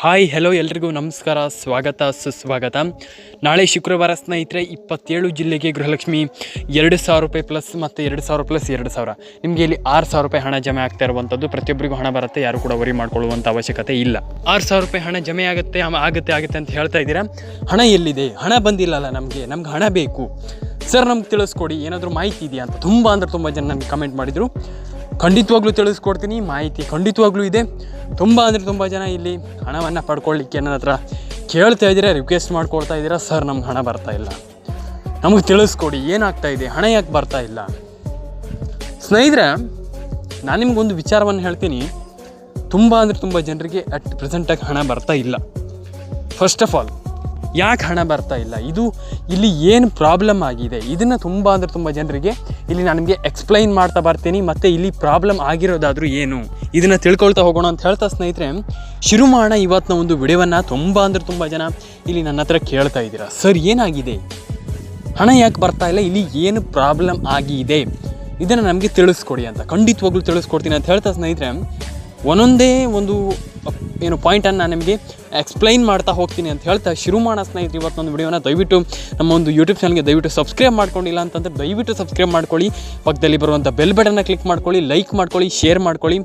Hi hello ಎಲ್ರಿಗೂ ನಮಸ್ಕಾರ, ಸ್ವಾಗತ, ಸುಸ್ವಾಗತ. ನಾಳೆ ಶುಕ್ರವಾರ ಸ್ನೇಹಿತರೆ, ಇಪ್ಪತ್ತೇಳು ಜಿಲ್ಲೆಗೆ ಗೃಹಲಕ್ಷ್ಮಿ ಎರಡು ಸಾವಿರ ರೂಪಾಯಿ ಪ್ಲಸ್ ಮತ್ತು ಎರಡು ಸಾವಿರ ಪ್ಲಸ್ ಎರಡು ಸಾವಿರ. ನಿಮಗೆ ಇಲ್ಲಿ ಆರು ಸಾವಿರ ರೂಪಾಯಿ ಹಣ ಜಮೆ ಆಗ್ತಾ ಇರುವಂಥದ್ದು ಪ್ರತಿಯೊಬ್ಬರಿಗೂ ಹಣ ಬರುತ್ತೆ, ಯಾರು ಕೂಡ ವರಿ ಮಾಡ್ಕೊಳ್ಳುವಂಥ ಅವಶ್ಯಕತೆ ಇಲ್ಲ. ಆರು ಸಾವಿರ ರೂಪಾಯಿ ಹಣ ಜಮೆ ಆಗುತ್ತೆ ಆಗುತ್ತೆ ಆಗುತ್ತೆ ಅಂತ ಹೇಳ್ತಾ ಇದ್ದೀರಾ? ಹಣ ಎಲ್ಲಿದೆ? ಹಣ ಬಂದಿಲ್ಲಲ್ಲ ನಮಗೆ, ನಮ್ಗೆ ಹಣ ಬೇಕು. ಸರ್, ನಮ್ಗೆ ತಿಳಿಸ್ಕೊಡಿ, ಏನಾದರೂ ಮಾಹಿತಿ ಇದೆಯಾ ಅಂತ. ತುಂಬ ಅಂದರೆ ತುಂಬ ಜನ ನನಗೆ ಕಮೆಂಟ್ ಮಾಡಿದರು. ಖಂಡಿತವಾಗ್ಲೂ ತಿಳಿಸ್ಕೊಡ್ತೀನಿ. ಮಾಹಿತಿ ಖಂಡಿತವಾಗ್ಲೂ ಇದೆ. ತುಂಬ ಅಂದರೆ ತುಂಬ ಜನ ಇಲ್ಲಿ ಹಣವನ್ನು ಪಡ್ಕೊಳ್ಳಿಕ್ಕೆ ನನ್ನ ಹತ್ರ ಕೇಳ್ತಾ ಇದ್ದೀರಾ ರಿಕ್ವೆಸ್ಟ್ ಮಾಡ್ಕೊಳ್ತಾ ಇದ್ದೀರಾ, ಸರ್, ನಮ್ಗೆ ಹಣ ಬರ್ತಾ ಇಲ್ಲ. ನಮಗೆ ತಿಳಿಸ್ಕೊಡಿ, ಏನಾಗ್ತಾ ಇದೆ, ಹಣ ಯಾಕೆ ಬರ್ತಾ ಇಲ್ಲ? ಸ್ನೇಹಿತರೆ, ನಾನು ನಿಮಗೊಂದು ವಿಚಾರವನ್ನು ಹೇಳ್ತೀನಿ. ತುಂಬ ಅಂದರೆ ತುಂಬ ಜನರಿಗೆ ಅಟ್ ಪ್ರೆಸೆಂಟಾಗಿ ಹಣ ಬರ್ತಾ ಇಲ್ಲ. ಫಸ್ಟ್ ಆಫ್ ಆಲ್ ಯಾಕೆ ಹಣ ಬರ್ತಾ ಇಲ್ಲ? ಇದು ಇಲ್ಲಿ ಏನು ಪ್ರಾಬ್ಲಮ್ ಆಗಿದೆ? ಇದನ್ನು ತುಂಬ ಅಂದರೆ ತುಂಬ ಜನರಿಗೆ ಇಲ್ಲಿ ನಾನು ನಿಮಗೆ ಎಕ್ಸ್ಪ್ಲೈನ್ ಮಾಡ್ತಾ ಬರ್ತೀನಿ. ಮತ್ತು ಇಲ್ಲಿ ಪ್ರಾಬ್ಲಮ್ ಆಗಿರೋದಾದರೂ ಏನು? ಇದನ್ನು ತಿಳ್ಕೊಳ್ತಾ ಹೋಗೋಣ ಅಂತ ಹೇಳ್ತಾ ಸ್ನೇಹಿತರೆ ಶುರು ಮಾಡೋಣ ಇವತ್ತಿನ ಒಂದು ವಿಡಿಯೋವನ್ನು ತುಂಬ ಅಂದರೆ ತುಂಬ ಜನ ಇಲ್ಲಿ ನನ್ನ ಹತ್ರ ಕೇಳ್ತಾ ಇದ್ದೀರಾ. ಸರ್, ಏನಾಗಿದೆ? ಹಣ ಯಾಕೆ ಬರ್ತಾ ಇಲ್ಲ? ಇಲ್ಲಿ ಏನು ಪ್ರಾಬ್ಲಮ್ ಆಗಿದೆ? ಇದನ್ನು ನಮಗೆ ತಿಳಿಸ್ಕೊಡಿ ಅಂತ, ಖಂಡಿತವಾಗ್ಲೂ ತಿಳಿಸ್ಕೊಡ್ತೀನಿ ಅಂತ ಹೇಳ್ತಾ ಸ್ನೇಹಿತರೆ, ಒಂದೊಂದೇ ಒಂದು ಏನು ಪಾಯಿಂಟನ್ನು ನಾನು ನಿಮಗೆ ಎಕ್ಸ್ಪ್ಲೈನ್ ಮಾಡ್ತಾ ಹೋಗ್ತೀನಿ ಅಂತ ಹೇಳ್ತಾ ಶುರು ಮಾಡೋ ಸ್ನೇಹಿತರು ಇವತ್ತೊಂದು ವಿಡಿಯೋನ ದಯವಿಟ್ಟು ನಮ್ಮ ಒಂದು ಯೂಟ್ಯೂಬ್ ಚಾನಲ್ಗೆ ದಯವಿಟ್ಟು ಸಬ್ಸ್ಕ್ರೈಬ್ ಮಾಡ್ಕೊಂಡಿಲ್ಲ ಅಂತಂದರೆ ದಯವಿಟ್ಟು ಸಬ್ಸ್ಕ್ರೈಬ್ ಮಾಡ್ಕೊಳ್ಳಿ. ಪಕ್ಕದಲ್ಲಿ ಬರುವಂಥ ಬೆಲ್ ಬಟನ್ನ ಕ್ಲಿಕ್ ಮಾಡ್ಕೊಳ್ಳಿ ಲೈಕ್ ಮಾಡ್ಕೊಳ್ಳಿ ಶೇರ್ ಮಾಡ್ಕೊಳ್ಳಿ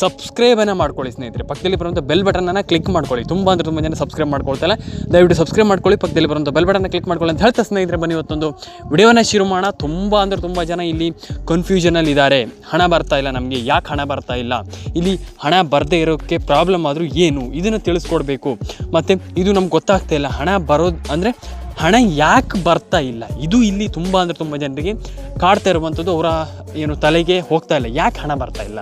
ಸಬ್ಸ್ಕ್ರೈಬನ್ನು ಮಾಡ್ಕೊಳ್ಳಿ ಸ್ನೇಹಿತರೆ. ಪಕ್ಕದಲ್ಲಿ ಬರುವಂಥ ಬೆಲ್ ಬಟನನ್ನು ಕ್ಲಿಕ್ ಮಾಡ್ಕೊಳ್ಳಿ. ತುಂಬ ಅಂದರೆ ತುಂಬ ಜನ ಸಬ್ಸ್ಕ್ರೈಬ್ ಮಾಡ್ಕೊಳ್ತಲ್ಲ ದಯವಿಟ್ಟು ಸಬ್ಸ್ಕ್ರೈಬ್ ಮಾಡ್ಕೊಳ್ಳಿ. ಪಕ್ಕದಲ್ಲಿ ಬರುವಂಥ ಬೆಲ್ ಬಟನ್ನ ಕ್ಲಿಕ್ ಮಾಡ್ಕೊಳ್ಳಿ ಅಂತ ಹೇಳ್ತಾ ಸ್ನೇಹಿತರೆ ಬನ್ನಿ ಇವತ್ತೊಂದು ವಿಡಿಯೋನ ಶುರು ಮಾಡೋಣ. ತುಂಬ ಅಂದರೆ ತುಂಬ ಜನ ಇಲ್ಲಿ ಕನ್ಫ್ಯೂಷನಲ್ಲಿ ಇದ್ದಾರೆ ಹಣ ಬರ್ತಾ ಇಲ್ಲ ನಮಗೆ. ಯಾಕೆ ಹಣ ಬರ್ತಾ ಇಲ್ಲ? ಇಲ್ಲಿ ಹಣ ಬರದೇ ಇರೋಕ್ಕೆ ಪ್ರಾಬ್ಲಮ್ ಆದರೂ ಏನು? ಇದನ್ನು ತಿಳಿಸ್ಕೊಡ್ಬೇಕು. ಮತ್ತು ಇದು ನಮ್ಗೆ ಗೊತ್ತಾಗ್ತಾ ಇಲ್ಲ. ಹಣ ಬರೋದು ಅಂದರೆ ಹಣ ಯಾಕೆ ಬರ್ತಾ ಇಲ್ಲ? ಇದು ಇಲ್ಲಿ ತುಂಬ ಅಂದರೆ ತುಂಬ ಜನರಿಗೆ ಕಾಡ್ತಾ ಇರುವಂಥದ್ದು ಅವರ, ಏನು, ತಲೆಗೆ ಹೋಗ್ತಾ ಇಲ್ಲ. ಯಾಕೆ ಹಣ ಬರ್ತಾ ಇಲ್ಲ?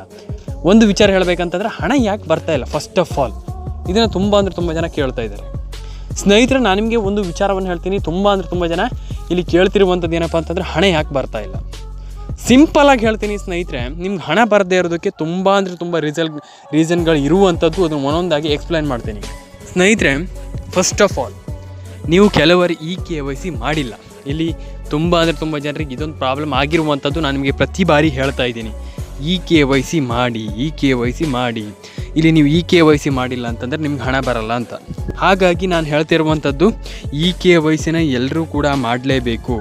ಒಂದು ವಿಚಾರ ಹೇಳಬೇಕಂತಂದ್ರೆ ಹಣ ಯಾಕೆ ಬರ್ತಾ ಇಲ್ಲ? ಫಸ್ಟ್ ಆಫ್ ಆಲ್ ಇದನ್ನು ತುಂಬ ಅಂದರೆ ತುಂಬ ಜನ ಕೇಳ್ತಾ ಇದ್ದಾರೆ. ಸ್ನೇಹಿತರೆ, ನಾನು ನಿಮಗೆ ಒಂದು ವಿಚಾರವನ್ನು ಹೇಳ್ತೀನಿ. ತುಂಬ ಅಂದರೆ ತುಂಬ ಜನ ಇಲ್ಲಿ ಕೇಳ್ತಿರುವಂಥದ್ದು ಏನಪ್ಪ ಅಂತಂದರೆ ಹಣ ಯಾಕೆ ಬರ್ತಾ ಇಲ್ಲ? ಸಿಂಪಲಾಗಿ ಹೇಳ್ತೀನಿ ಸ್ನೇಹಿತರೆ, ನಿಮ್ಗೆ ಹಣ ಬರದೇ ಇರೋದಕ್ಕೆ ತುಂಬ ಅಂದರೆ ತುಂಬ ರೀಸಲ್ ರೀಸನ್ಗಳು ಇರುವಂಥದ್ದು ಅದನ್ನು ಒಂದೊಂದಾಗಿ ಎಕ್ಸ್ಪ್ಲೈನ್ ಮಾಡ್ತೀನಿ. ಸ್ನೇಹಿತರೆ ಫಸ್ಟ್ ಆಫ್ ಆಲ್ ನೀವು ಕೆಲವರು ಈ ಕೆ ವೈ ಸಿ ಮಾಡಿಲ್ಲ. ಇಲ್ಲಿ ತುಂಬ ಅಂದರೆ ತುಂಬ ಜನರಿಗೆ ಇದೊಂದು ಪ್ರಾಬ್ಲಮ್ ಆಗಿರುವಂಥದ್ದು ನಾನು ನಿಮಗೆ ಪ್ರತಿ ಬಾರಿ ಹೇಳ್ತಾ ಇದ್ದೀನಿ. ಈ ಕೆ ವೈ ಸಿ ಮಾಡಿ, ಈ ಕೆ ವೈ ಸಿ ಮಾಡಿ. ಇಲ್ಲಿ ನೀವು ಈ ಕೆ ವೈ ಸಿ ಮಾಡಿಲ್ಲ ಅಂತಂದರೆ ನಿಮ್ಗೆ ಹಣ ಬರಲ್ಲ ಅಂತ. ಹಾಗಾಗಿ ನಾನು ಹೇಳ್ತಿರುವಂಥದ್ದು, ಈ ಕೆ ವೈ ಸಿನ ಎಲ್ಲರೂ ಕೂಡ ಮಾಡಲೇಬೇಕು.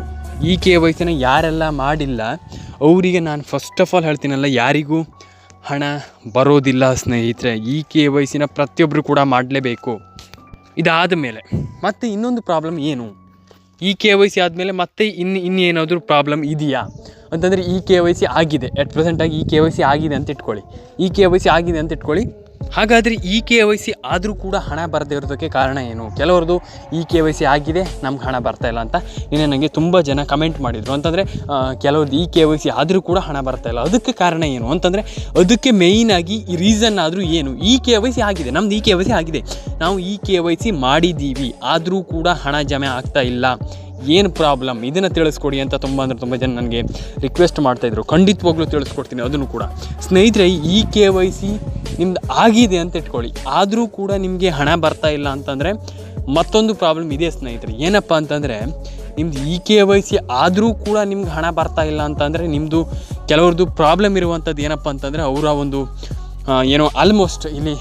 ಈ ಕೆ ವೈ ಸಿನ ಯಾರೆಲ್ಲ ಮಾಡಿಲ್ಲ ಅವರಿಗೆ ನಾನು ಫಸ್ಟ್ ಆಫ್ ಆಲ್ ಹೇಳ್ತೀನಲ್ಲ, ಯಾರಿಗೂ ಹಣ ಬರೋದಿಲ್ಲ ಸ್ನೇಹಿತರೆ, ಈ ಕೆ ವೈ ಸಿನ ಪ್ರತಿಯೊಬ್ಬರು ಕೂಡ ಮಾಡಲೇಬೇಕು. ಇದಾದ ಮೇಲೆ, ಮತ್ತೆ ಇನ್ನೊಂದು ಪ್ರಾಬ್ಲಮ್ ಏನು? ಈ ಕೆ ವೈ ಸಿ ಆದಮೇಲೆ ಮತ್ತೆ ಇನ್ನು ಇನ್ನೇನಾದರೂ ಪ್ರಾಬ್ಲಮ್ ಇದೆಯಾ? ಅಂತಂದರೆ ಈ ಕೆ ವೈ ಸಿ ಆಗಿದೆ ಎಟ್ ಪ್ರೆಸೆಂಟಾಗಿ ಈ ಕೆ ವೈ ಸಿ ಆಗಿದೆ ಅಂತ ಇಟ್ಕೊಳ್ಳಿ. ಈ ಕೆ ವೈ ಸಿ ಆಗಿದೆ ಅಂತ ಇಟ್ಕೊಳ್ಳಿ ಹಾಗಾದರೆ ಈ ಕೆ ವೈ ಸಿ ಆದರೂ ಕೂಡ ಹಣ ಬರದೇ ಇರೋದಕ್ಕೆ ಕಾರಣ ಏನು? ಕೆಲವ್ರದ್ದು ಈ ಕೆ ವೈ ಸಿ ಆಗಿದೆ, ನಮ್ಗೆ ಹಣ ಬರ್ತಾ ಇಲ್ಲ ಅಂತ ಇನ್ನೇ ನನಗೆ ತುಂಬ ಜನ ಕಮೆಂಟ್ ಮಾಡಿದರು. ಅಂತಂದರೆ ಕೆಲವ್ರದ್ದು ಈ ಕೆ ವೈ ಸಿ ಆದರೂ ಕೂಡ ಹಣ ಬರ್ತಾ ಇಲ್ಲ. ಅದಕ್ಕೆ ಕಾರಣ ಏನು? ಅಂತಂದರೆ, ಅದಕ್ಕೆ ಮೇಯ್ನಾಗಿ ಈ ರೀಸನ್ ಆದರೂ ಏನು? ಈ ಕೆ ವೈ ಸಿ ಆಗಿದೆ, ನಮ್ದು ಈ ಕೆ ವೈ ಸಿ ಆಗಿದೆ. ನಾವು ಈ ಕೆ ವೈ ಸಿ ಮಾಡಿದ್ದೀವಿ, ಆದರೂ ಕೂಡ ಹಣ ಜಮೆ ಆಗ್ತಾ ಇಲ್ಲ. ಏನು ಪ್ರಾಬ್ಲಮ್ ಇದನ್ನು ತಿಳಿಸ್ಕೊಡಿ ಅಂತ ತುಂಬ ಅಂದರೆ ತುಂಬ ಜನ ನನಗೆ ರಿಕ್ವೆಸ್ಟ್ ಮಾಡ್ತಾಯಿದ್ರು ಖಂಡಿತವಾಗ್ಲೂ ತಿಳಿಸ್ಕೊಡ್ತೀನಿ ಅದನ್ನು ಕೂಡ. ಸ್ನೇಹಿತರೆ, ಈ ಕೆ ವೈ ಸಿ ನಿಮ್ದು ಆಗಿದೆ ಅಂತ ಇಟ್ಕೊಳ್ಳಿ. ಆದರೂ ಕೂಡ ನಿಮಗೆ ಹಣ ಬರ್ತಾ ಇಲ್ಲ ಅಂತಂದರೆ ಮತ್ತೊಂದು ಪ್ರಾಬ್ಲಮ್ ಇದೆ ಸ್ನೇಹಿತರೆ. ಏನಪ್ಪ ಅಂತಂದರೆ, ನಿಮ್ದು ಇ ಕೆ ವೈ ಸಿ ಆದರೂ ಕೂಡ ನಿಮ್ಗೆ ಹಣ ಬರ್ತಾ ಇಲ್ಲ ಅಂತಂದರೆ ನಿಮ್ಮದು ಕೆಲವ್ರದ್ದು ಪ್ರಾಬ್ಲಮ್ ಇರುವಂಥದ್ದು ಏನಪ್ಪ ಅಂತಂದರೆ ಅವರ ಒಂದು ಏನೋ ಆಲ್ಮೋಸ್ಟ್ ಇಲ್ಲಿ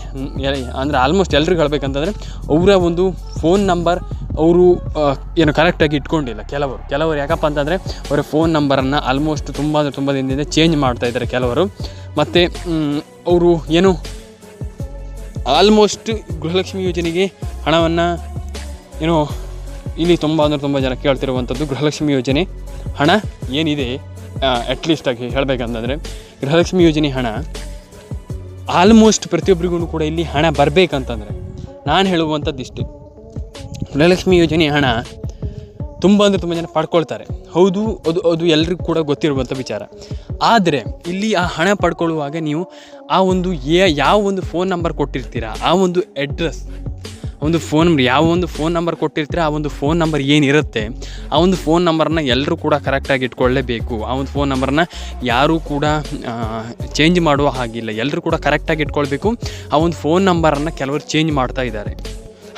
ಅಂದರೆ ಆಲ್ಮೋಸ್ಟ್ ಎಲ್ರಿಗೂ ಹೇಳಬೇಕಂತಂದರೆ, ಅವರ ಒಂದು ಫೋನ್ ನಂಬರ್ ಅವರು ಏನು ಕರೆಕ್ಟಾಗಿ ಇಟ್ಕೊಂಡಿಲ್ಲ. ಕೆಲವರು ಕೆಲವರು ಯಾಕಪ್ಪ ಅಂತಂದರೆ ಅವರ ಫೋನ್ ನಂಬರನ್ನು ಆಲ್ಮೋಸ್ಟ್ ತುಂಬ ಅಂದರೆ ತುಂಬ ದಿನದಿಂದ ಚೇಂಜ್ ಮಾಡ್ತಾ ಇದ್ದಾರೆ ಕೆಲವರು. ಮತ್ತು ಅವರು ಏನು ಆಲ್ಮೋಸ್ಟ್ ಗೃಹಲಕ್ಷ್ಮಿ ಯೋಜನೆಗೆ ಹಣವನ್ನು ಏನೋ ಇಲ್ಲಿ ತುಂಬ ಅಂದರೆ ತುಂಬ ಜನ ಕೇಳ್ತಿರುವಂಥದ್ದು ಗೃಹಲಕ್ಷ್ಮಿ ಯೋಜನೆ ಹಣ ಏನಿದೆ ಅಟ್ಲೀಸ್ಟಾಗಿ ಹೇಳಬೇಕಂತಂದರೆ ಗೃಹಲಕ್ಷ್ಮಿ ಯೋಜನೆ ಹಣ ಆಲ್ಮೋಸ್ಟ್ ಪ್ರತಿಯೊಬ್ಬರಿಗೂ ಕೂಡ ಇಲ್ಲಿ ಹಣ ಬರಬೇಕಂತಂದರೆ ನಾನು ಹೇಳುವಂಥದ್ದು ಇಷ್ಟೆ. ಗೃಹಲಕ್ಷ್ಮಿ ಯೋಜನೆ ಹಣ ತುಂಬ ಅಂದರೆ ತುಂಬ ಜನ ಪಡ್ಕೊಳ್ತಾರೆ. ಹೌದು, ಅದು ಅದು ಎಲ್ರಿಗೂ ಕೂಡ ಗೊತ್ತಿರುವಂಥ ವಿಚಾರ. ಆದರೆ ಇಲ್ಲಿ ಆ ಹಣ ಪಡ್ಕೊಳ್ಳುವಾಗ ನೀವು ಆ ಒಂದು ಯಾವ ಒಂದು ಫೋನ್ ನಂಬರ್ ಕೊಟ್ಟಿರ್ತೀರಾ, ಆ ಒಂದು ಅಡ್ರೆಸ್ ಒಂದು ಫೋನ್ ನಂಬರ್ ಯಾವ ಒಂದು ಫೋನ್ ನಂಬರ್ ಕೊಟ್ಟಿರ್ತೀರ, ಆ ಒಂದು ಫೋನ್ ನಂಬರ್ ಏನಿರುತ್ತೆ, ಆ ಒಂದು ಫೋನ್ ನಂಬರ್ನ ಎಲ್ಲರೂ ಕೂಡ ಕರೆಕ್ಟಾಗಿ ಇಟ್ಕೊಳ್ಳೇಬೇಕು. ಆ ಒಂದು ಫೋನ್ ನಂಬರ್ನ ಯಾರೂ ಕೂಡ ಚೇಂಜ್ ಮಾಡುವ ಹಾಗಿಲ್ಲ. ಎಲ್ಲರೂ ಕೂಡ ಕರೆಕ್ಟಾಗಿ ಇಟ್ಕೊಳ್ಬೇಕು. ಆ ಒಂದು ಫೋನ್ ನಂಬರನ್ನು ಕೆಲವರು ಚೇಂಜ್ ಮಾಡ್ತಾ ಇದ್ದಾರೆ.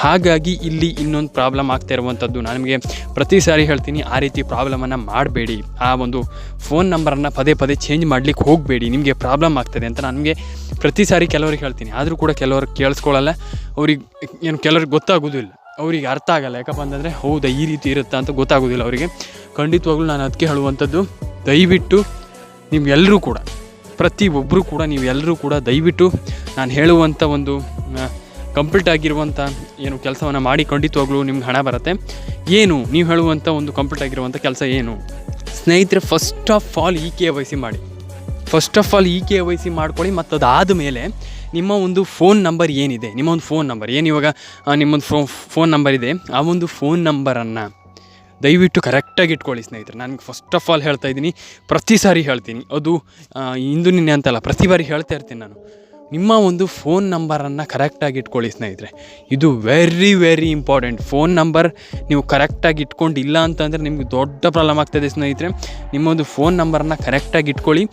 ಹಾಗಾಗಿ ಇಲ್ಲಿ ಇನ್ನೊಂದು ಪ್ರಾಬ್ಲಮ್ ಆಗ್ತಾ ಇರುವಂಥದ್ದು ನಾನು ಪ್ರತಿ ಸಾರಿ ಹೇಳ್ತೀನಿ, ಆ ರೀತಿ ಪ್ರಾಬ್ಲಮನ್ನು ಮಾಡಬೇಡಿ. ಆ ಒಂದು ಫೋನ್ ನಂಬರನ್ನು ಪದೇ ಪದೇ ಚೇಂಜ್ ಮಾಡಲಿಕ್ಕೆ ಹೋಗಬೇಡಿ. ನಿಮಗೆ ಪ್ರಾಬ್ಲಮ್ ಆಗ್ತದೆ ಅಂತ ನನಗೆ ಪ್ರತಿ ಸಾರಿ ಕೆಲವರಿಗೆ ಹೇಳ್ತೀನಿ. ಆದರೂ ಕೂಡ ಕೆಲವರು ಕೇಳಿಸ್ಕೊಳ್ಳಲ್ಲ. ಅವ್ರಿಗೆ, ಏನು ಕೆಲವ್ರಿಗೆ ಗೊತ್ತಾಗೋದಿಲ್ಲ. ಅವರಿಗೆ ಅರ್ಥ ಆಗಲ್ಲ. ಯಾಕಪ್ಪ ಅಂತಂದರೆ, ಹೌದಾ, ಈ ರೀತಿ ಇರುತ್ತಾ ಅಂತ ಗೊತ್ತಾಗೋದಿಲ್ಲ ಅವರಿಗೆ. ಖಂಡಿತವಾಗ್ಲೂ ನಾನು ಅದಕ್ಕೆ ಹೇಳುವಂಥದ್ದು ದಯವಿಟ್ಟು ನಿಮ್ಗೆಲ್ಲರೂ ಕೂಡ ಪ್ರತಿ ಒಬ್ಬರು ಕೂಡ ನೀವೆಲ್ಲರೂ ಕೂಡ ದಯವಿಟ್ಟು ನಾನು ಹೇಳುವಂಥ ಒಂದು ಕಂಪ್ಲೀಟ್ ಆಗಿರುವಂಥ ಏನು ಕೆಲಸವನ್ನು ಮಾಡಿ ಖಂಡಿತವಾಗ್ಲೂ ನಿಮ್ಗೆ ಹಣ ಬರುತ್ತೆ. ಏನು ನೀವು ಹೇಳುವಂಥ ಒಂದು ಕಂಪ್ಲೀಟ್ ಆಗಿರುವಂಥ ಕೆಲಸ ಏನು? ಸ್ನೇಹಿತರೆ first of all e K Y C ಮಾಡಿ. First of all e K Y C ಮಾಡ್ಕೊಳ್ಳಿ ಮತ್ತು ಅದಾದ ಮೇಲೆ ನಿಮ್ಮ ಒಂದು ಫೋನ್ ನಂಬರ್ ಏನಿದೆ? ನಿಮ್ಮ ಒಂದು ಫೋನ್ ನಂಬರ್ ಏನು ಇವಾಗ ನಿಮ್ಮೊಂದು ಫೋ ಫೋನ್ ನಂಬರ್ ಇದೆ. ಆ ಒಂದು ಫೋನ್ ನಂಬರನ್ನು ದಯವಿಟ್ಟು ಕರೆಕ್ಟಾಗಿ ಇಟ್ಕೊಳ್ಳಿ ಸ್ನೇಹಿತರೆ. ನನಗೆ ಫಸ್ಟ್ ಆಫ್ ಆಲ್ ಹೇಳ್ತಾ ಇದ್ದೀನಿ. ಪ್ರತಿ ಸಾರಿ ಹೇಳ್ತೀನಿ. ಅದು ಇಂದು ನಿನ್ನೆ ಅಂತಲ್ಲ, ಪ್ರತಿ ಬಾರಿ ಹೇಳ್ತಾ ಇರ್ತೀನಿ ನಾನು. ನಿಮ್ಮ ಒಂದು ಫೋನ್ ನಂಬರನ್ನು ಕರೆಕ್ಟಾಗಿ ಇಟ್ಕೊಳ್ಳಿ ಸ್ನೇಹಿತರೆ. ಇದು very very important phone number ನೀವು ಕರೆಕ್ಟಾಗಿ ಇಟ್ಕೊಂಡಿಲ್ಲ ಅಂತಂದರೆ ನಿಮಗೆ ದೊಡ್ಡ ಪ್ರಾಬ್ಲಮ್ ಆಗ್ತದೆ ಸ್ನೇಹಿತರೆ. ನಿಮ್ಮೊಂದು ಫೋನ್ ನಂಬರನ್ನು ಕರೆಕ್ಟಾಗಿ ಇಟ್ಕೊಳ್ಳಿ.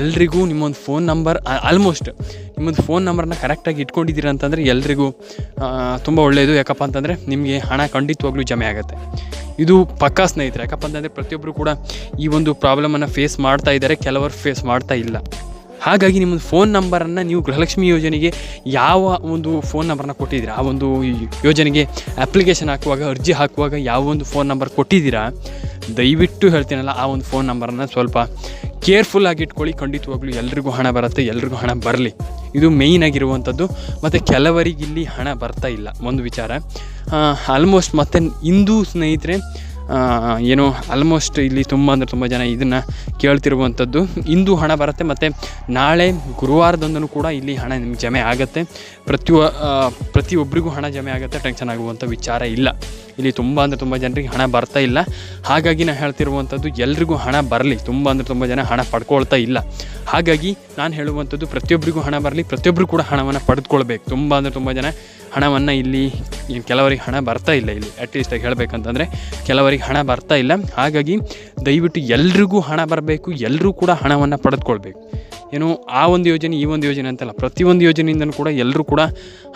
ಎಲ್ರಿಗೂ ನಿಮ್ಮೊಂದು ಫೋನ್ ನಂಬರ್ ಆಲ್ಮೋಸ್ಟ್ ನಿಮ್ಮೊಂದು ಫೋನ್ ನಂಬರನ್ನ ಕರೆಕ್ಟಾಗಿ ಇಟ್ಕೊಂಡಿದ್ದೀರ ಅಂತಂದರೆ ಎಲ್ರಿಗೂ ತುಂಬ ಒಳ್ಳೆಯದು. ಯಾಕಪ್ಪ ಅಂತಂದರೆ ನಿಮಗೆ ಹಣ ಖಂಡಿತವಾಗ್ಲೂ ಜಮೆ ಆಗುತ್ತೆ. ಇದು ಪಕ್ಕಾ ಸ್ನೇಹಿತರೆ. ಯಾಕಪ್ಪ ಅಂತಂದರೆ ಪ್ರತಿಯೊಬ್ಬರು ಕೂಡ ಈ ಒಂದು ಪ್ರಾಬ್ಲಮನ್ನು ಫೇಸ್ ಮಾಡ್ತಾ ಇದ್ದಾರೆ. ಕೆಲವರು ಫೇಸ್ ಮಾಡ್ತಾ ಇಲ್ಲ. ಹಾಗಾಗಿ ನಿಮ್ಮ ಫೋನ್ ನಂಬರನ್ನು ನೀವು ಗೃಹಲಕ್ಷ್ಮಿ ಯೋಜನೆಗೆ ಯಾವ ಒಂದು ಫೋನ್ ನಂಬರನ್ನ ಕೊಟ್ಟಿದ್ದೀರಾ? ಆ ಒಂದು ಯೋಜನೆಗೆ ಅಪ್ಲಿಕೇಶನ್ ಹಾಕುವಾಗ, ಅರ್ಜಿ ಹಾಕುವಾಗ ಯಾವ ಒಂದು ಫೋನ್ ನಂಬರ್ ಕೊಟ್ಟಿದ್ದೀರಾ? ದಯವಿಟ್ಟು ಹೇಳ್ತೀನಲ್ಲ ಆ ಒಂದು ಫೋನ್ ನಂಬರನ್ನು ಸ್ವಲ್ಪ ಕೇರ್ಫುಲ್ ಆಗಿ ಇಟ್ಕೊಳ್ಳಿ. ಖಂಡಿತವಾಗ್ಲೂ ಎಲ್ರಿಗೂ ಹಣ ಬರುತ್ತೆ, ಎಲ್ರಿಗೂ ಹಣ ಬರಲಿ. ಇದು ಮೇಯ್ನ್ ಆಗಿರುವಂಥದ್ದು. ಮತ್ತು ಕೆಲವರಿಗೆ ಇಲ್ಲಿ ಹಣ ಬರ್ತಾ ಇಲ್ಲ. ಒಂದು ವಿಚಾರ. ಆಲ್ಮೋಸ್ಟ್ ಮತ್ತು ಇಂದು ಸ್ನೇಹಿತರೆ ಏನು ಆಲ್ಮೋಸ್ಟ್ ಇಲ್ಲಿ ತುಂಬ ಅಂದರೆ ತುಂಬ ಜನ ಇದನ್ನು ಕೇಳ್ತಿರುವಂಥದ್ದು ಇಂದು ಹಣ ಬರುತ್ತೆ ಮತ್ತು ನಾಳೆ ಗುರುವಾರದಂದನೂ ಕೂಡ ಇಲ್ಲಿ ಹಣ ನಿಮ್ಗೆ ಜಮೆ ಆಗುತ್ತೆ. ಪ್ರತಿಯೊ ಪ್ರತಿಯೊಬ್ಬರಿಗೂ ಹಣ ಜಮೆ ಆಗುತ್ತೆ. ಟೆನ್ಷನ್ ಆಗುವಂಥ ವಿಚಾರ ಇಲ್ಲ. ಇಲ್ಲಿ ತುಂಬ ಅಂದರೆ ತುಂಬ ಜನರಿಗೆ ಹಣ ಬರ್ತಾ ಇಲ್ಲ. ಹಾಗಾಗಿ ನಾನು ಹೇಳ್ತಿರುವಂಥದ್ದು ಎಲ್ರಿಗೂ ಹಣ ಬರಲಿ. ತುಂಬ ಅಂದರೆ ತುಂಬ ಜನ ಹಣ ಪಡ್ಕೊಳ್ತಾ ಇಲ್ಲ. ಹಾಗಾಗಿ ನಾನು ಹೇಳುವಂಥದ್ದು ಪ್ರತಿಯೊಬ್ಬರಿಗೂ ಹಣ ಬರಲಿ. ಪ್ರತಿಯೊಬ್ಬರು ಕೂಡ ಹಣವನ್ನು ಪಡೆದುಕೊಳ್ಬೇಕು. ತುಂಬ ಅಂದರೆ ತುಂಬ ಜನ ಹಣವನ್ನು ಇಲ್ಲಿ ಕೆಲವರಿಗೆ ಹಣ ಬರ್ತಾ ಇಲ್ಲ ಇಲ್ಲಿ. ಅಟ್ಲೀಸ್ಟಾಗಿ ಹೇಳಬೇಕಂತಂದರೆ ಕೆಲವರಿಗೆ ಹಣ ಬರ್ತಾ ಇಲ್ಲ. ಹಾಗಾಗಿ ದಯವಿಟ್ಟು ಎಲ್ರಿಗೂ ಹಣ ಬರಬೇಕು. ಎಲ್ಲರೂ ಕೂಡ ಹಣವನ್ನು ಪಡೆದುಕೊಳ್ಬೇಕು. ಏನು ಆ ಒಂದು ಯೋಜನೆ, ಈ ಒಂದು ಯೋಜನೆ ಅಂತಲ್ಲ ಪ್ರತಿಯೊಂದು ಯೋಜನೆಯಿಂದನೂ ಕೂಡ ಎಲ್ಲರೂ ಕೂಡ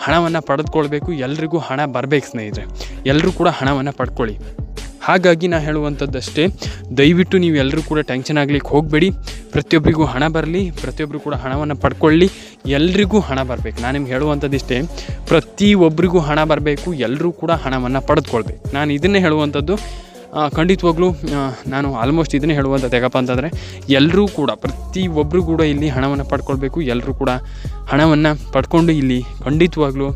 ಹಣವನ್ನು ಪಡೆದುಕೊಳ್ಬೇಕು, ಎಲ್ರಿಗೂ ಹಣ ಬರಬೇಕು ಸ್ನೇಹಿತರೆ. ಎಲ್ಲರೂ ಕೂಡ ಹಣವನ್ನು ಪಡ್ಕೊಳ್ಳಿ. ಹಾಗಾಗಿ ನಾನು ಹೇಳುವಂಥದ್ದಷ್ಟೇ, ದಯವಿಟ್ಟು ನೀವು ಎಲ್ಲರೂ ಕೂಡ ಟೆನ್ಷನ್ ಆಗ್ಲಿಕ್ಕೆ ಹೋಗಬೇಡಿ. ಪ್ರತಿಯೊಬ್ಬರಿಗೂ ಹಣ ಬರಲಿ ಪ್ರತಿಯೊಬ್ಬರು ಕೂಡ ಹಣವನ್ನು ಪಡ್ಕೊಳ್ಳಿ, ಎಲ್ರಿಗೂ ಹಣ ಬರಬೇಕು. ನಾನು ನಿಮ್ಗೆ ಹೇಳುವಂಥದ್ದಿಷ್ಟೇ ಪ್ರತಿಯೊಬ್ಬರಿಗೂ ಹಣ ಬರಬೇಕು ಎಲ್ಲರೂ ಕೂಡ ಹಣವನ್ನು ಪಡೆದುಕೊಳ್ಬೇಕು. ನಾನು ಇದನ್ನೇ ಹೇಳುವಂಥದ್ದು ಖಂಡಿತವಾಗ್ಲೂ ನಾನು ಆಲ್ಮೋಸ್ಟ್ ಇದನ್ನೇ ಹೇಳುವಂಥದ್ದು ಯಾಕಪ್ಪ ಅಂತಂದರೆ ಎಲ್ಲರೂ ಕೂಡ, ಪ್ರತಿ ಒಬ್ಬರು ಕೂಡ ಇಲ್ಲಿ ಹಣವನ್ನು ಪಡ್ಕೊಳ್ಬೇಕು ಎಲ್ಲರೂ ಕೂಡ ಹಣವನ್ನು ಪಡ್ಕೊಂಡು ಇಲ್ಲಿ ಖಂಡಿತವಾಗ್ಲೂ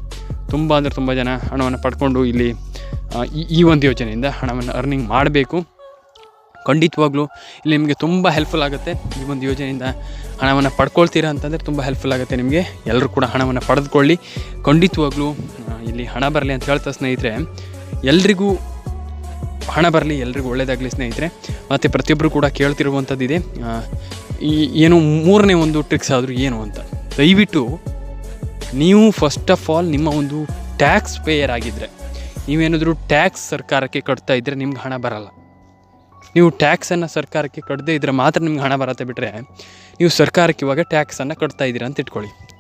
ತುಂಬ ಅಂದರೆ ತುಂಬ ಜನ ಹಣವನ್ನು ಪಡ್ಕೊಂಡು ಇಲ್ಲಿ ಈ ಒಂದು ಯೋಜನೆಯಿಂದ ಹಣವನ್ನು ಅರ್ನಿಂಗ್ ಮಾಡಬೇಕು. ಖಂಡಿತವಾಗ್ಲೂ ಇಲ್ಲಿ ನಿಮಗೆ ತುಂಬ ಹೆಲ್ಪ್ಫುಲ್ ಆಗುತ್ತೆ. ಈ ಒಂದು ಯೋಜನೆಯಿಂದ ಹಣವನ್ನು ಪಡ್ಕೊಳ್ತೀರಾ ಅಂತಂದರೆ ತುಂಬ ಹೆಲ್ಪ್ಫುಲ್ ಆಗುತ್ತೆ ನಿಮಗೆ. ಎಲ್ಲರೂ ಕೂಡ ಹಣವನ್ನು ಪಡೆದುಕೊಳ್ಳಿ. ಖಂಡಿತವಾಗ್ಲೂ ಇಲ್ಲಿ ಹಣ ಬರಲಿ ಅಂತ ಹೇಳ್ತಾ ಸ್ನೇಹಿತರೆ, ಎಲ್ರಿಗೂ ಹಣ ಬರಲಿ, ಎಲ್ರಿಗೂ ಒಳ್ಳೆಯದಾಗಲಿ ಸ್ನೇಹಿತರೆ. ಮತ್ತು ಪ್ರತಿಯೊಬ್ಬರು ಕೂಡ ಕೇಳ್ತಿರುವಂಥದ್ದಿದೆ. ಈ, ಏನು ಮೂರನೇ ಒಂದು ಟ್ರಿಕ್ಸ್ ಆದರೂ ಏನು ಅಂತ. ದಯವಿಟ್ಟು ನೀವು ಫಸ್ಟ್ ಆಫ್ ಆಲ್ ನಿಮ್ಮ ಒಂದು ಟ್ಯಾಕ್ಸ್ ಪೇಯರ್ ಆಗಿದ್ದರೆ ನೀವೇನಾದರೂ ಟ್ಯಾಕ್ಸ್ ಸರ್ಕಾರಕ್ಕೆ ಕಟ್ತಾ ಇದ್ದರೆ ನಿಮ್ಗೆ ಹಣ ಬರಲ್ಲ. ನೀವು ಟ್ಯಾಕ್ಸನ್ನು ಸರ್ಕಾರಕ್ಕೆ ಕಟ್ಟದೇ ಇದ್ದರೆ ಮಾತ್ರ ನಿಮ್ಗೆ ಹಣ ಬರತ್ತೆ ಬಿಟ್ಟರೆ ನೀವು ಸರ್ಕಾರಕ್ಕೆ ಇವಾಗ ಟ್ಯಾಕ್ಸನ್ನು ಕಟ್ತಾ ಇದ್ದೀರಾ ಅಂತ ಇಟ್ಕೊಳ್ಳಿ.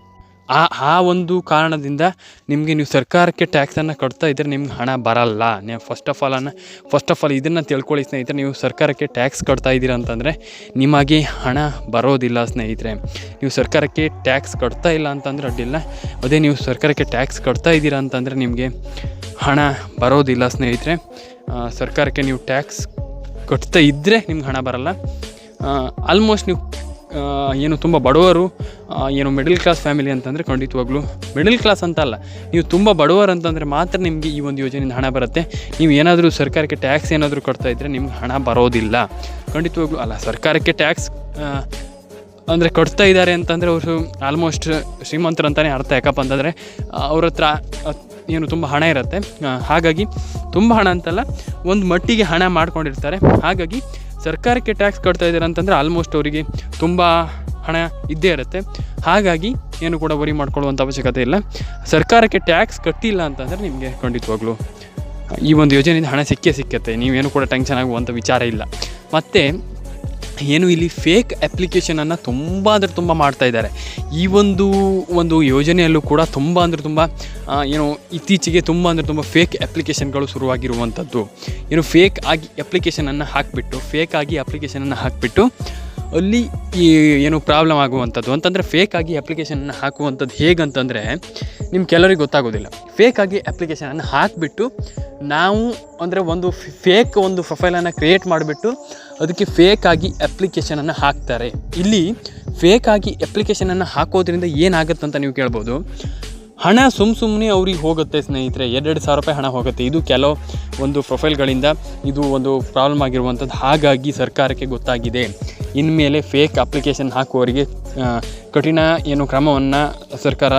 ಆ ಆ ಒಂದು ಕಾರಣದಿಂದ ನಿಮಗೆ ನೀವು ಸರ್ಕಾರಕ್ಕೆ ಟ್ಯಾಕ್ಸನ್ನು ಕಟ್ತಾ ಇದ್ದರೆ ನಿಮ್ಗೆ ಹಣ ಬರಲ್ಲ. ನೀವು ಫಸ್ಟ್ ಆಫ್ ಆಲನ್ನು ಫಸ್ಟ್ ಆಫ್ ಆಲ್ ಇದನ್ನು ತಿಳ್ಕೊಳ್ಳಿ ಸ್ನೇಹಿತರೆ, ನೀವು ಸರ್ಕಾರಕ್ಕೆ ಟ್ಯಾಕ್ಸ್ ಕಟ್ತಾ ಇದ್ದೀರ ಅಂತಂದರೆ ನಿಮಗೆ ಹಣ ಬರೋದಿಲ್ಲ ಸ್ನೇಹಿತರೆ. ನೀವು ಸರ್ಕಾರಕ್ಕೆ ಟ್ಯಾಕ್ಸ್ ಕಟ್ತಾ ಇಲ್ಲ ಅಂತಂದರೆ ಅಡ್ಡಿಲ್ಲ. ಅದೇ ನೀವು ಸರ್ಕಾರಕ್ಕೆ ಟ್ಯಾಕ್ಸ್ ಕಟ್ತಾ ಇದ್ದೀರಾ ಅಂತಂದರೆ ನಿಮಗೆ ಹಣ ಬರೋದಿಲ್ಲ ಸ್ನೇಹಿತರೆ. ಸರ್ಕಾರಕ್ಕೆ ನೀವು ಟ್ಯಾಕ್ಸ್ ಕಟ್ತಾ ಇದ್ದರೆ ನಿಮ್ಗೆ ಹಣ ಬರಲ್ಲ. ಆಲ್ಮೋಸ್ಟ್ ನೀವು ಏನು ತುಂಬ ಬಡವರು ಏನು ಮಿಡಲ್ ಕ್ಲಾಸ್ ಫ್ಯಾಮಿಲಿ ಅಂತಂದರೆ ಖಂಡಿತವಾಗ್ಲೂ ಮಿಡಲ್ ಕ್ಲಾಸ್ ಅಂತ ಅಲ್ಲ. ನೀವು ತುಂಬ ಬಡವರು ಅಂತಂದರೆ ಮಾತ್ರ ನಿಮಗೆ ಈ ಒಂದು ಯೋಜನೆಯಿಂದ ಹಣ ಬರುತ್ತೆ. ನೀವು ಏನಾದರೂ ಸರ್ಕಾರಕ್ಕೆ ಟ್ಯಾಕ್ಸ್ ಏನಾದರೂ ಕಟ್ತಾ ಇದ್ದರೆ ನಿಮ್ಗೆ ಹಣ ಬರೋದಿಲ್ಲ. ಖಂಡಿತವಾಗ್ಲೂ ಅಲ್ಲ, ಸರ್ಕಾರಕ್ಕೆ ಟ್ಯಾಕ್ಸ್ ಅಂದರೆ ಕೊಡ್ತಾ ಇದ್ದಾರೆ ಅಂತಂದರೆ ಅವರು ಆಲ್ಮೋಸ್ಟ್ ಶ್ರೀಮಂತರು ಅಂತಲೇ ಅರ್ಥ. ಯಾಕಪ್ಪ ಅಂತಂದರೆ ಅವ್ರ ಹತ್ರ ಏನು ತುಂಬ ಹಣ ಇರುತ್ತೆ. ಹಾಗಾಗಿ ತುಂಬ ಹಣ ಅಂತಲ್ಲ, ಒಂದು ಮಟ್ಟಿಗೆ ಹಣ ಮಾಡ್ಕೊಂಡಿರ್ತಾರೆ. ಹಾಗಾಗಿ ಸರ್ಕಾರಕ್ಕೆ ಟ್ಯಾಕ್ಸ್ ಕಟ್ತಾ ಇದ್ದಾರೆ ಅಂತಂದರೆ ಆಲ್ಮೋಸ್ಟ್ ಅವರಿಗೆ ತುಂಬ ಹಣ ಇದ್ದೇ ಇರುತ್ತೆ. ಹಾಗಾಗಿ ಏನು ಕೂಡ ವರಿ ಮಾಡ್ಕೊಳ್ಳುವಂಥ ಅವಶ್ಯಕತೆ ಇಲ್ಲ. ಸರ್ಕಾರಕ್ಕೆ ಟ್ಯಾಕ್ಸ್ ಕಟ್ಟಿಲ್ಲ ಅಂತಂದರೆ ನಿಮಗೆ ಖಂಡಿತವಾಗ್ಲೂ ಈ ಒಂದು ಯೋಜನೆಯಿಂದ ಹಣ ಸಿಕ್ಕೇ ಸಿಕ್ಕತ್ತೆ. ನೀವೇನು ಕೂಡ ಟೆನ್ಷನ್ ಆಗುವಂಥ ವಿಚಾರ ಇಲ್ಲ. ಮತ್ತು ಏನು ಇಲ್ಲಿ ಫೇಕ್ ಅಪ್ಲಿಕೇಶನನ್ನು ತುಂಬ ಅಂದರೆ ತುಂಬ ಮಾಡ್ತಾ ಇದ್ದಾರೆ. ಈ ಒಂದು ಒಂದು ಯೋಜನೆಯಲ್ಲೂ ಕೂಡ ತುಂಬ ಅಂದರೆ ತುಂಬ ಏನು ಇತ್ತೀಚೆಗೆ ತುಂಬ ಅಂದರೆ ತುಂಬ ಫೇಕ್ ಅಪ್ಲಿಕೇಶನ್ಗಳು ಶುರುವಾಗಿರುವಂಥದ್ದು ಏನು ಫೇಕ್ ಆಗಿ ಅಪ್ಲಿಕೇಶನನ್ನು ಹಾಕಿಬಿಟ್ಟು ಫೇಕ್ ಆಗಿ ಅಪ್ಲಿಕೇಶನನ್ನು ಹಾಕಿಬಿಟ್ಟು ಅಲ್ಲಿ ಏನು ಪ್ರಾಬ್ಲಮ್ ಆಗುವಂಥದ್ದು ಅಂತಂದರೆ ಫೇಕ್ ಆಗಿ ಅಪ್ಲಿಕೇಶನನ್ನು ಹಾಕುವಂಥದ್ದು ಹೇಗಂತಂದರೆ ನಿಮ್ಮ ಕೆಲವರಿಗೆ ಗೊತ್ತಾಗೋದಿಲ್ಲ. ಫೇಕ್ ಆಗಿ ಅಪ್ಲಿಕೇಶನನ್ನು ಹಾಕಿಬಿಟ್ಟು ನಾವು ಅಂದರೆ ಒಂದು ಫೇಕ್ ಒಂದು ಪ್ರೊಫೈಲನ್ನು ಕ್ರಿಯೇಟ್ ಮಾಡಿಬಿಟ್ಟು ಅದಕ್ಕೆ ಫೇಕ್ ಆಗಿ ಅಪ್ಲಿಕೇಶನನ್ನು ಹಾಕ್ತಾರೆ. ಇಲ್ಲಿ ಫೇಕ್ ಆಗಿ ಅಪ್ಲಿಕೇಶನನ್ನು ಹಾಕೋದ್ರಿಂದ ಏನಾಗುತ್ತೆ ಅಂತ ನೀವು ಕೇಳ್ಬೋದು. ಹಣ ಸುಮ್ಮ ಸುಮ್ಮನೆ ಅವ್ರಿಗೆ ಹೋಗುತ್ತೆ ಸ್ನೇಹಿತರೆ, ಎರಡೆರಡು ಸಾವಿರ ರೂಪಾಯಿ ಹಣ ಹೋಗುತ್ತೆ. ಇದು ಕೆಲವು ಒಂದು ಪ್ರೊಫೈಲ್ಗಳಿಂದ ಇದು ಒಂದು ಪ್ರಾಬ್ಲಮ್ ಆಗಿರುವಂಥದ್ದು. ಹಾಗಾಗಿ ಸರ್ಕಾರಕ್ಕೆ ಗೊತ್ತಾಗಿದೆ. ಇನ್ಮೇಲೆ ಫೇಕ್ ಅಪ್ಲಿಕೇಶನ್ ಹಾಕುವವರಿಗೆ ಕಠಿಣ ಏನು ಕ್ರಮವನ್ನು ಸರ್ಕಾರ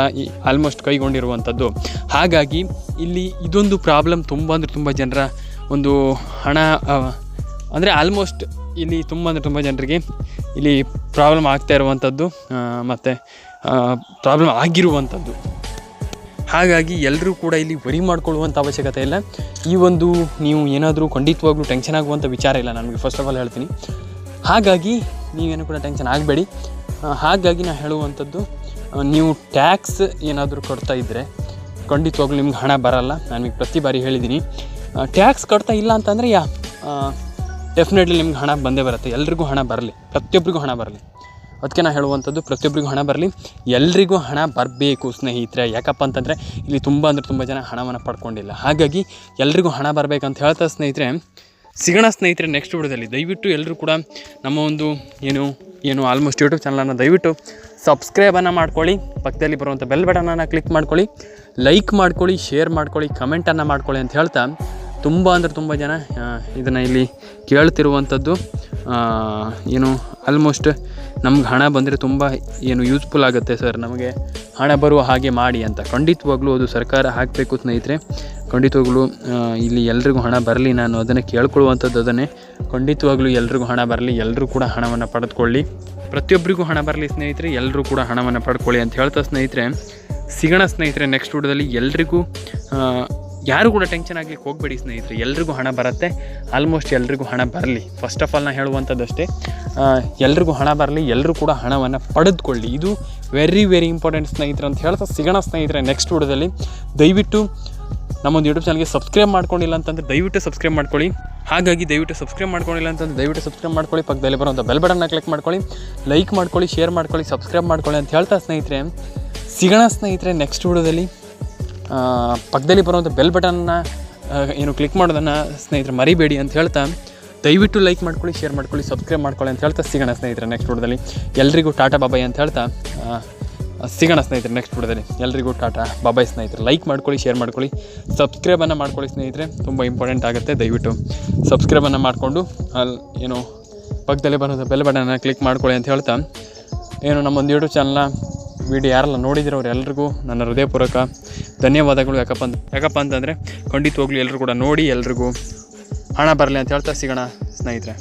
ಆಲ್ಮೋಸ್ಟ್ ಕೈಗೊಂಡಿರುವಂಥದ್ದು. ಹಾಗಾಗಿ ಇಲ್ಲಿ ಇದೊಂದು ಪ್ರಾಬ್ಲಮ್ ತುಂಬ ಅಂದರೆ ತುಂಬ ಜನರ ಒಂದು ಹಣ ಅಂದರೆ ಆಲ್ಮೋಸ್ಟ್ ಇಲ್ಲಿ ತುಂಬ ಅಂದರೆ ತುಂಬ ಜನರಿಗೆ ಇಲ್ಲಿ ಪ್ರಾಬ್ಲಮ್ ಆಗ್ತಾ ಇರುವಂಥದ್ದು ಮತ್ತು ಪ್ರಾಬ್ಲಮ್ ಆಗಿರುವಂಥದ್ದು. ಹಾಗಾಗಿ ಎಲ್ಲರೂ ಕೂಡ ಇಲ್ಲಿ ವರಿ ಮಾಡ್ಕೊಳ್ಳುವಂಥ ಅವಶ್ಯಕತೆ ಇಲ್ಲ. ಈ ಒಂದು ನೀವು ಏನಾದರೂ ಖಂಡಿತವಾಗ್ಲೂ ಟೆನ್ಷನ್ ಆಗುವಂಥ ವಿಚಾರ ಇಲ್ಲ ನನಗೆ ಫಸ್ಟ್ ಆಫ್ ಆಲ್ ಹೇಳ್ತೀನಿ. ಹಾಗಾಗಿ ನೀವೇನು ಕೂಡ ಟೆನ್ಷನ್ ಆಗಬೇಡಿ. ಹಾಗಾಗಿ ನಾನು ಹೇಳುವಂಥದ್ದು ನೀವು ಟ್ಯಾಕ್ಸ್ ಏನಾದರೂ ಕೊಡ್ತಾ ಇದ್ದರೆ ಖಂಡಿತವಾಗ್ಲೂ ನಿಮ್ಗೆ ಹಣ ಬರಲ್ಲ. ನಾನು ನಿಮಗೆ ಪ್ರತಿ ಬಾರಿ ಹೇಳಿದ್ದೀನಿ ಟ್ಯಾಕ್ಸ್ ಕಟ್ತಾ ಇಲ್ಲ ಅಂತಂದರೆ, ಯಾ ಡೆಫಿನೆಟ್ಲಿ ನಿಮ್ಗೆ ಹಣ ಬಂದೇ ಬರುತ್ತೆ. ಎಲ್ರಿಗೂ ಹಣ ಬರಲಿ. ಪ್ರತಿಯೊಬ್ಬರಿಗೂ ಹಣ ಬರಲಿ. ಅದಕ್ಕೆ ನಾನು ಹೇಳುವಂಥದ್ದು ಪ್ರತಿಯೊಬ್ಬರಿಗೂ ಹಣ ಬರಲಿ. ಎಲ್ರಿಗೂ ಹಣ ಬರಬೇಕು, ಸ್ನೇಹಿತರೆ. ಯಾಕಪ್ಪ ಅಂತಂದರೆ, ಇಲ್ಲಿ ತುಂಬ ಅಂದರೆ ತುಂಬ ಜನ ಹಣವನ್ನು ಪಡ್ಕೊಂಡಿಲ್ಲ. ಹಾಗಾಗಿ, ಎಲ್ರಿಗೂ ಹಣ ಬರಬೇಕಂತ ಹೇಳ್ತಾ ಸ್ನೇಹಿತರೆ, ಸಿಗೋಣ ಸ್ನೇಹಿತರೆ ನೆಕ್ಸ್ಟ್ ವಿಡಿಯೋದಲ್ಲಿ. ದಯವಿಟ್ಟು ಎಲ್ಲರೂ ಕೂಡ ನಮ್ಮ ಒಂದು, ಏನು ಏನು ಆಲ್ಮೋಸ್ಟ್ ಯೂಟ್ಯೂಬ್ ಚಾನಲನ್ನು ದಯವಿಟ್ಟು ಸಬ್ಸ್ಕ್ರೈಬನ್ನು ಮಾಡ್ಕೊಳ್ಳಿ. ಪಕ್ಕದಲ್ಲಿ ಬರುವಂಥ ಬೆಲ್ ಬಟನನ್ನು ಕ್ಲಿಕ್ ಮಾಡ್ಕೊಳ್ಳಿ. ಲೈಕ್ ಮಾಡ್ಕೊಳ್ಳಿ ಶೇರ್ ಮಾಡ್ಕೊಳ್ಳಿ ಕಮೆಂಟನ್ನು ಮಾಡ್ಕೊಳ್ಳಿ ಅಂತ ಹೇಳ್ತಾ ತುಂಬ ಅಂದರೆ ತುಂಬ ಜನ ಇದನ್ನು ಇಲ್ಲಿ ಕೇಳ್ತಿರುವಂಥದ್ದು ಏನು ಆಲ್ಮೋಸ್ಟ್ ನಮ್ಗೆ ಹಣ ಬಂದರೆ ತುಂಬ ಏನು ಯೂಸ್ಫುಲ್ ಆಗುತ್ತೆ ಸರ್ ನಮಗೆ ಹಣ ಬರುವ ಹಾಗೆ ಮಾಡಿ ಅಂತ ಖಂಡಿತವಾಗ್ಲೂ ಅದು ಸರ್ಕಾರ ಹಾಕಬೇಕು ಸ್ನೇಹಿತರೆ. ಖಂಡಿತವಾಗ್ಲೂ ಇಲ್ಲಿ ಎಲ್ರಿಗೂ ಹಣ ಬರಲಿ, ನಾನು ಅದನ್ನು ಕೇಳ್ಕೊಳ್ಳುವಂಥದ್ದು ಅದನ್ನೇ. ಖಂಡಿತವಾಗ್ಲೂ ಎಲ್ರಿಗೂ ಹಣ ಬರಲಿ ಎಲ್ಲರೂ ಕೂಡ ಹಣವನ್ನು ಪಡೆದುಕೊಳ್ಳಿ. ಪ್ರತಿಯೊಬ್ಬರಿಗೂ ಹಣ ಬರಲಿ ಸ್ನೇಹಿತರೆ ಎಲ್ಲರೂ ಕೂಡ ಹಣವನ್ನು ಪಡ್ಕೊಳ್ಳಿ ಅಂತ ಹೇಳ್ತಾ ಸ್ನೇಹಿತರೆ. ಸಿಗೋಣ ಸ್ನೇಹಿತರೆ ನೆಕ್ಸ್ಟ್ ವಿಡಿಯೋದಲ್ಲಿ ಎಲ್ರಿಗೂ ಯಾರು ಕೂಡ ಟೆನ್ಷನ್ ಆಗಲಿಕ್ಕೆ ಹೋಗಬೇಡಿ ಸ್ನೇಹಿತರೆ. ಎಲ್ರಿಗೂ ಹಣ ಬರುತ್ತೆ ಆಲ್ಮೋಸ್ಟ್ ಎಲ್ರಿಗೂ ಹಣ ಬರಲಿ. ಫಸ್ಟ್ ಆಫ್ ಆಲ್ ನಾನು ಹೇಳುವಂಥದ್ದಷ್ಟೇ ಎಲ್ರಿಗೂ ಹಣ ಬರಲಿ ಎಲ್ಲರೂ ಕೂಡ ಹಣವನ್ನು ಪಡೆದುಕೊಳ್ಳಿ. ಇದು ವೆರಿ ವೆರಿ ಇಂಪಾರ್ಟೆಂಟ್ ಸ್ನೇಹಿತರೆ ಅಂತ ಹೇಳ್ತಾ ಸಿಗೋಣ ಸ್ನೇಹಿತರೆ ನೆಕ್ಸ್ಟ್ ವಿಡಿಯೋದಲ್ಲಿ ದಯವಿಟ್ಟು ನಮ್ಮೊಂದು ಯೂಟ್ಯೂಬ್ ಚಾನಲ್ಗೆ ಸಬ್ಸ್ಕ್ರೈಬ್ ಮಾಡ್ಕೊಂಡಿಲ್ಲ ಅಂತಂದರೆ ದಯವಿಟ್ಟು ಸಬ್ಸ್ಕ್ರೈಬ್ ಮಾಡ್ಕೊಳ್ಳಿ. ಹಾಗಾಗಿ ದಯವಿಟ್ಟು ಸಬ್ಸ್ಕ್ರೈಬ್ ಮಾಡ್ಕೊಂಡಿಲ್ಲ ಅಂತಂದ್ರೆ ದಯವಿಟ್ಟು ಸಬ್ಸ್ಕ್ರೈಬ್ ಮಾಡ್ಕೊಳ್ಳಿ. ಪಕ್ಕದಲ್ಲಿ ಬರುವಂಥ ಬೆಲ್ ಬಟನ್ನ ಕ್ಲಿಕ್ ಮಾಡ್ಕೊಳ್ಳಿ. ಲೈಕ್ ಮಾಡ್ಕೊಳ್ಳಿ ಶೇರ್ ಮಾಡ್ಕೊಳ್ಳಿ ಸಬ್ಸ್ಕ್ರೈಬ್ ಮಾಡ್ಕೊಳ್ಳಿ ಅಂತ ಹೇಳ್ತಾ ಸ್ನೇಹಿತರೆ, ಸಿಗೋಣ ಸ್ನೇಹಿತರೆ ನೆಕ್ಸ್ಟ್ ವಿಡಿಯೋದಲ್ಲಿ. ಪಕ್ಕದಲ್ಲಿ ಬರುವಂಥ ಬೆಲ್ ಬಟನ್ನ ಏನು ಕ್ಲಿಕ್ ಮಾಡೋದನ್ನು ಸ್ನೇಹಿತರೆ ಮರಿಬೇಡಿ ಅಂತ ಹೇಳ್ತಾ ದಯವಿಟ್ಟು ಲೈಕ್ ಮಾಡ್ಕೊಳ್ಳಿ ಶೇರ್ ಮಾಡ್ಕೊಳ್ಳಿ ಸಬ್ಸ್ಕ್ರೈಬ್ ಮಾಡ್ಕೊಳ್ಳಿ ಅಂತ ಹೇಳ್ತಾ ಸಿಗೋಣ ಸ್ನೇಹಿತರೆ ನೆಕ್ಸ್ಟ್ ವಿಡಿಯೋದಲ್ಲಿ. ಎಲ್ರಿಗೂ ಟಾಟಾ ಬಾಬಾಯ್ ಅಂತ ಹೇಳ್ತಾ ಸಿಗೋಣ ಸ್ನೇಹಿತರೆ ನೆಕ್ಸ್ಟ್ ಬಿಡೋದಲ್ಲಿ ಎಲ್ರಿಗೂ ಟಾಟಾ. ಬಾಬಾಯ್ ಸ್ನೇಹಿತರೆ. ಲೈಕ್ ಮಾಡ್ಕೊಳ್ಳಿ ಶೇರ್ ಮಾಡ್ಕೊಳ್ಳಿ. ಸಬ್ಸ್ಕ್ರೈಬನ್ನು ಮಾಡ್ಕೊಳ್ಳಿ ಸ್ನೇಹಿತರೆ. ತುಂಬ ಇಂಪಾರ್ಟೆಂಟ್ ಆಗುತ್ತೆ, ದಯವಿಟ್ಟು. ಸಬ್ಸ್ಕ್ರೈಬನ್ನು ಮಾಡಿಕೊಂಡು ಅಲ್ಲಿ ಏನು, ಪಕ್ಕದಲ್ಲಿ ಬರೋದು ಬೆಲ್ ಬಟನ್ನ ಕ್ಲಿಕ್ ಮಾಡ್ಕೊಳ್ಳಿ ಅಂತ ಹೇಳ್ತಾ. ಏನು, ನಮ್ಮೊಂದು ಯೂಟ್ಯೂಬ್ ಚಾನಲ್ನ ವಿಡಿಯೋ ಯಾರೆಲ್ಲ ನೋಡಿದಿರೋ ನನ್ನ ಹೃದಯಪೂರ್ವಕ ಧನ್ಯವಾದಗಳು. ಯಾಕಪ್ಪ ಅಂತ ಯಾಕಪ್ಪ ಅಂತಂದರೆ, ಖಂಡಿತವಾಗ್ಲೂ ಎಲ್ಲರೂ ಕೂಡ ನೋಡಿ, ಎಲ್ರಿಗೂ ಹಣ ಬರಲಿ ಅಂತ ಹೇಳ್ತಾ ಸಿಗೋಣ ಸ್ನೇಹಿತರೆ.